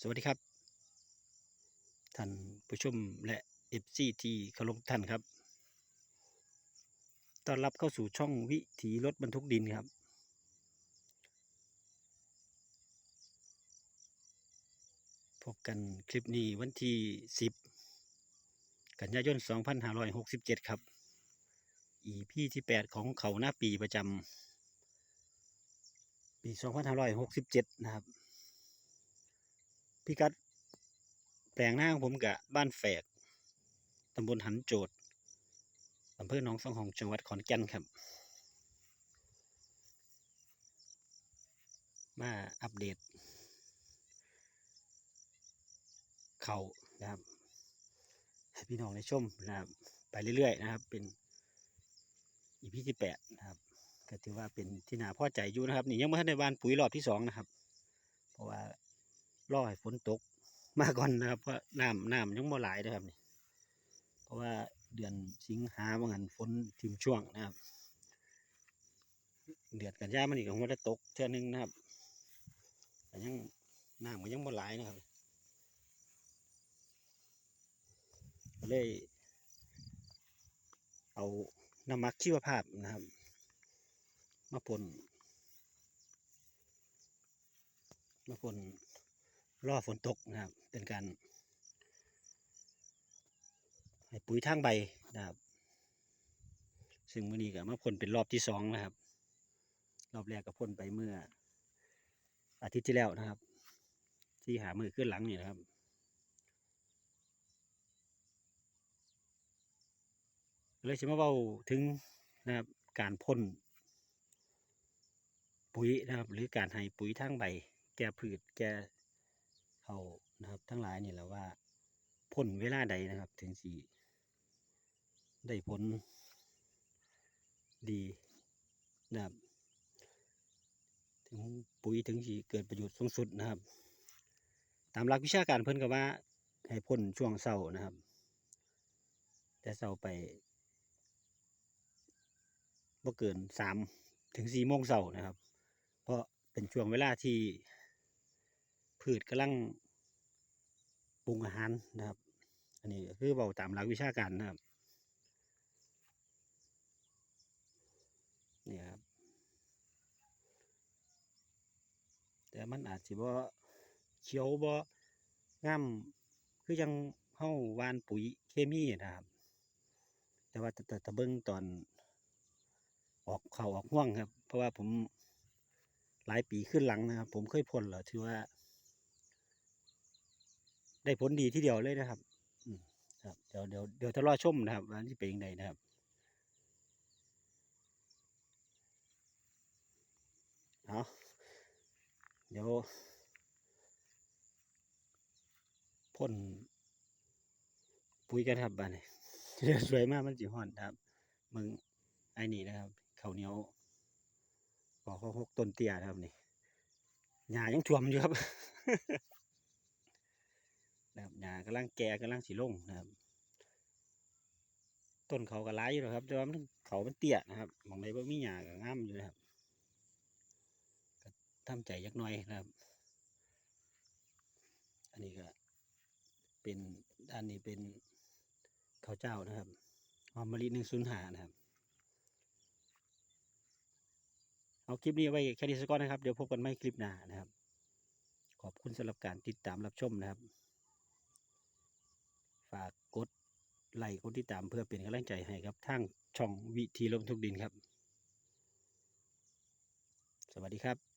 สวัสดีครับ ท่านผู้ชมและเอฟซีที่เคารพท่านครับต้อนรับเข้าสู่ช่องวิถีรถบรรทุกดินครับ พบกันคลิปนี้วันที่ 10 กันยายน 2567 ครับ EP ที่ 8 ของเขาหน้าปีประจำปี 2567 นะครับ พิกัดแปลงหน้าของผมกับบ้านแฝกตำบลหันโจดอำเภอหนองสองหองจังหวัดขอนแก่นครับ มาอัปเดต เขานะครับให้พี่น้องได้ชมนะครับ ไปเรื่อยๆนะครับ เป็นอีพีที่แปดนะครับก็ถือว่าเป็นที่น่าพอใจอยู่นะครับ นี่ยังไม่ทันในบานปุ๋ยรอบที่สองนะครับ เพราะว่า รอให้ฝนตกมาก่อนนะครับ เพราะน้ำน้ำยังบ่หลายนะครับนี่เพราะว่าเดือนสิงหาบางหันฝนทิมช่วงนะครับ เดือนกันยามันอีกของมันได้ตกเท่านึงนะครับแต่ยังน้ำก็ยังบ่หลายนะครับก็เลยเอาน้ำมักชีวภาพนะครับ มาพ่นมาพ่น รอฝนตกนะครับ เป็นการให้ปุ๋ยทางใบนะครับ ซึ่งมื่อนี้ก็มาพ่นเป็นรอบที่สองนะครับ รอบแรกก็พ่นไปเมื่อ อาทิตย์ที่แล้วนะครับ ที่หามือขึ้นหลังนี่นะครับเลยจะมาเว้าถึงนะครับการพ่นปุ๋ยนะครับ หรือการให้ปุ๋ยทางใบ แก้พืชแก้ เขานะครับ ทั้งหลายนี่แหละว่าพ่นเวลาใดนะครับ ถึงสีได้ผลดีนะครับ ถึงปุ๋ยถึงสีเกิดประโยชน์สูงสุดนะครับ ตามหลักวิชาการเพิ่นก็ว่าให้พ่นช่วงเช้านะครับ แต่เช้าไปบ่เกินสามถึงสี่โมงเช้านะครับ เพราะเป็นช่วงเวลาที่ พืชกำลังปรุงอาหารนะครับ อันนี้คือเบาตามหลักวิชาการนะครับนี่ครับ แต่มันอาจสิบ่เขียวบ่งามคือยังเฮาวานปุ๋ยเคมีนะครับ แต่ว่าแต่แต่เบิ่งตอนออกเขาออกห่วงครับ เพราะว่าผมหลายปีขึ้นหลังนะครับ ผมเคยพ่นแล้วถือว่า ได้ผลดีที่เดียวเลยนะครับอืมครับเดี๋ยวเดี๋ยวเดี๋ยวจะรอชมนะครับว่าที่เป็นยังไงนะครับเอาเดี๋ยวพ่นปุ๋ยกันครับบ้านนี้เดี๋ยวสวยมากมันจีห่อนครับ มึงไอ้นี่นะครับข้าวเหนียวปอกข้าวหกต้นเตี้ยนะครับนี่หญ้ายังท่วมอยู่ครับ นะครับหญ้ากำลังแก่กำลังสีลงนะครับ ต้นเขาก็ร้ายอยู่แล้วครับแต่ว่ามันเขามันเตี้ยนะครับมองไปว่ามีหญ้าก็งามอยู่นะครับก็ทำใจยักหน้อยนะครับ อันนี้ก็เป็นด้านนี้เป็นข้าวเจ้านะครับหอมมะลิหนึ่งศูนย์หานะครับเอาคลิปนี้ไว้แค่นี้สักก่อนนะครับ เดี๋ยวพบกันใหม่คลิปหน้านะครับ ขอบคุณสำหรับการติดตามรับชมนะครับ ฝากกด ไลค์กดติดตามเพื่อเป็นกำลังใจให้ครับทางช่องวิธีลมทุกดินครับ สวัสดีครับ